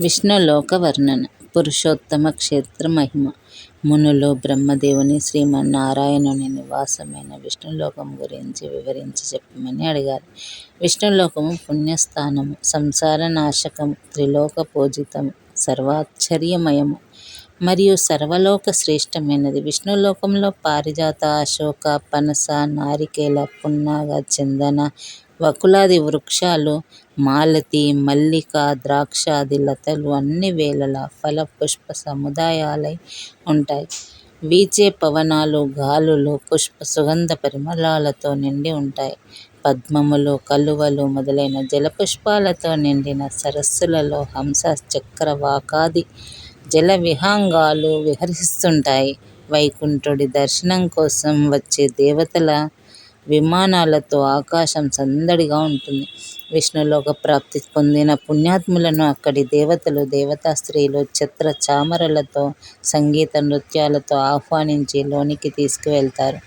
విష్ణులోక వర్ణన పురుషోత్తమ క్షేత్ర మహిమ. మునులు బ్రహ్మదేవుని శ్రీమన్నారాయణుని నివాసమైన విష్ణులోకం గురించి వివరించి చెప్పమని అడిగారు. విష్ణులోకము పుణ్యస్థానము సంసార నాశకము త్రిలోక పూజితము సర్వాశ్చర్యమయము. మరియు సర్వలోక శ్రేష్టమైనది. విష్ణులోకంలో పారిజాత అశోక పనస నారికేల పున్నాగ చందన వకులాది వృక్షాలు మాలతి మల్లిక ద్రాక్షాది లతలు అన్ని వేళలా ఫల పుష్ప సముదాయాలై ఉంటాయి. వీచే పవనాలు గాలులు పుష్ప సుగంధ పరిమళాలతో నిండి ఉంటాయి. పద్మములు కలువలు మొదలైన జలపుష్పాలతో నిండిన సరస్సులలో హంస చక్రవాకాది జల విహంగాలు విహరిస్తుంటాయి. వైకుంఠుడి దర్శనం కోసం వచ్చే దేవతల విమానాలతో ఆకాశం సందడిగా ఉంటుంది. విష్ణులోక ప్రాప్తి పొందిన పుణ్యాత్ములను అక్కడి దేవతలు దేవతా స్త్రీలు చిత్ర చామరలతో సంగీత నృత్యాలతో ఆహ్వానించి లోనికి తీసుకువెళ్తారు.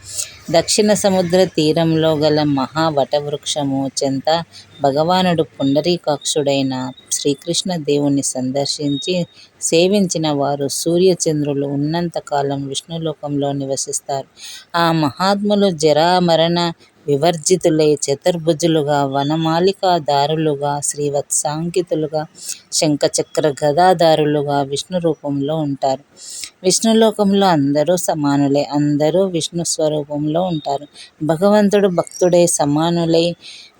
దక్షిణ సముద్ర తీరంలో గల మహావటవృక్షము చెంత భగవానుడు పుండరీకాక్షుడైన శ్రీకృష్ణ దేవుని సందర్శించి సేవించిన వారు సూర్యచంద్రులు ఉన్నంతకాలం విష్ణులోకంలో నివసిస్తారు. ఆ మహాత్ములు జరామరణ వివర్జితులై చతుర్భుజులుగా వనమాలికాదారులుగా శ్రీవత్సాంకితులుగా శంఖచక్ర గదాధారులుగా విష్ణు రూపంలో ఉంటారు. విష్ణులోకంలో అందరూ సమానులే అందరూ విష్ణు స్వరూపంలో ఉంటారు. భగవంతుడు భక్తుడై సమానులై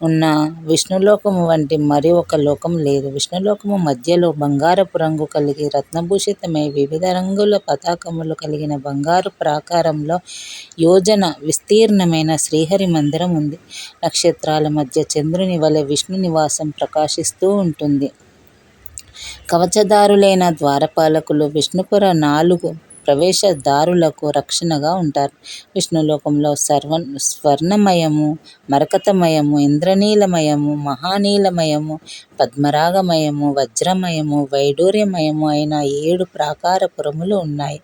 ఉన్న విష్ణులోకము వంటి మరి ఒక లోకం లేదు. విష్ణులోకము మధ్యలో బంగారపు రంగు కలిగి రత్నభూషితమై వివిధ రంగుల పతాకములు కలిగిన బంగారు ప్రాకారంలో యోజన విస్తీర్ణమైన శ్రీహరి మందిరం ఉంది. నక్షత్రాల మధ్య చంద్రుని వలె విష్ణు నివాసం ప్రకాశిస్తూ ఉంటుంది. కవచదారులైన ద్వారపాలకులు విష్ణుపుర నాలుగు ప్రవేశదారులకు రక్షణగా ఉంటారు. విష్ణులోకంలో సర్వ స్వర్ణమయము మరకతమయము ఇంద్రనీలమయము మహానీలమయము పద్మరాగమయము వజ్రమయము వైడూర్యమయము అయిన ఏడు ప్రాకారపురములు ఉన్నాయి.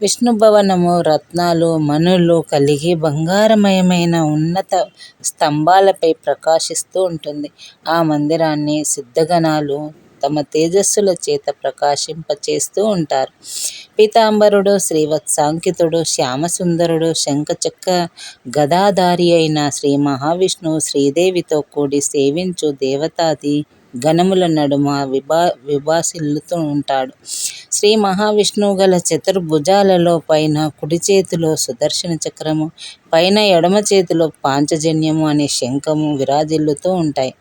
విష్ణు భవనము రత్నాలు మనులు కలిగి బంగారమయమైన ఉన్నత స్తంభాలపై ప్రకాశిస్తూ ఉంటుంది. ఆ మందిరాన్ని సిద్ధగణాలు తమ తేజస్సుల చేత ప్రకాశింపచేస్తూ ఉంటారు. పీతాంబరుడు శ్రీవత్సాంకితుడు శ్యామసుందరుడు శంఖచక్ర గదాధారి అయిన శ్రీ మహావిష్ణువు శ్రీదేవితో కూడి సేవించు దేవతాది గణముల నడుమ విభా విభాసిల్లుతూ ఉంటాడు. శ్రీ మహావిష్ణువు గల చతుర్భుజాలలో పైన కుడి చేతిలో సుదర్శన చక్రము పైన ఎడమ చేతిలో పాంచజన్యము అనే శంఖము విరాజిల్లుతూ ఉంటాయి.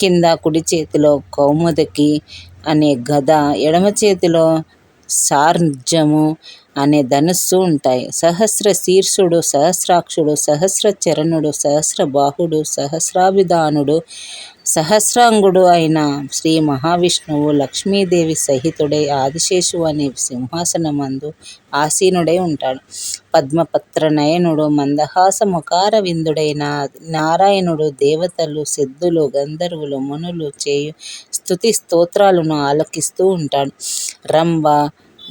కింద కుడి చేతిలో కౌముదకి అనే గద ఎడమ చేతిలో సార్జము అనే ధనుస్సు ఉంటాయి. సహస్ర శీర్షుడు సహస్రాక్షుడు సహస్ర చరణుడు సహస్ర బాహుడు సహస్రాభిధానుడు సహస్రాంగుడు అయిన శ్రీ మహావిష్ణువు లక్ష్మీదేవి సహితుడై ఆదిశేషు అనే సింహాసనమందు ఆసీనుడై ఉంటాడు. పద్మపత్ర నయనుడు మందహాస ముఖార విందుడైన నారాయణుడు దేవతలు సిద్ధులు గంధర్వులు మునులు చేయు స్తుతి స్తోత్రాలను ఆలకిస్తూ ఉంటాడు. రంభ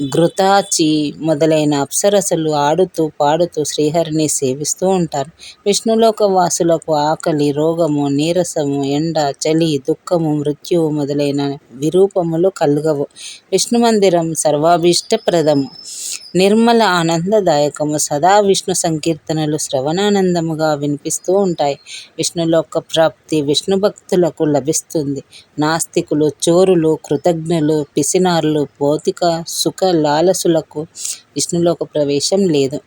ఘృతాచి మొదలైన అప్సరసలు ఆడుతూ పాడుతూ శ్రీహరిని సేవిస్తూ ఉంటారు. విష్ణులోక వాసులకు ఆకలి రోగము నీరసము ఎండ చలి దుఃఖము మృత్యువు మొదలైన విరూపములు కలుగవు. విష్ణు మందిరం సర్వాభీష్టప్రదము. నిర్మల ఆనందదాయకము. సదా విష్ణు సంకీర్తనలు శ్రవణానందముగా వినిపిస్తూ ఉంటాయి. విష్ణులోక ప్రాప్తి విష్ణు భక్తులకు లభిస్తుంది. నాస్తికులు చోరులు కృతజ్ఞులు పిసినారులు భౌతిక సుఖ లాలసులకు విష్ణులోక ప్రవేశం లేదు.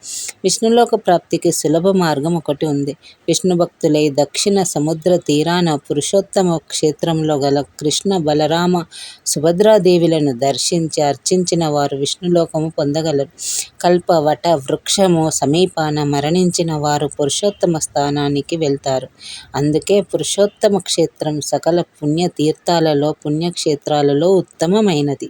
విష్ణులోక ప్రాప్తికి సులభ మార్గం ఒకటి ఉంది. విష్ణు భక్తులై దక్షిణ సముద్ర తీరాన పురుషోత్తమ క్షేత్రంలో గల కృష్ణ బలరామ సుభద్రాదేవులను దర్శించి అర్చించిన వారు విష్ణులోకము పొందగలరు. కల్పవట వృక్షము సమీపాన మరణించిన వారు పురుషోత్తమ స్థానానికి వెళ్తారు. అందుకే పురుషోత్తమ క్షేత్రం సకల పుణ్యతీర్థాలలో పుణ్యక్షేత్రాలలో ఉత్తమమైనది.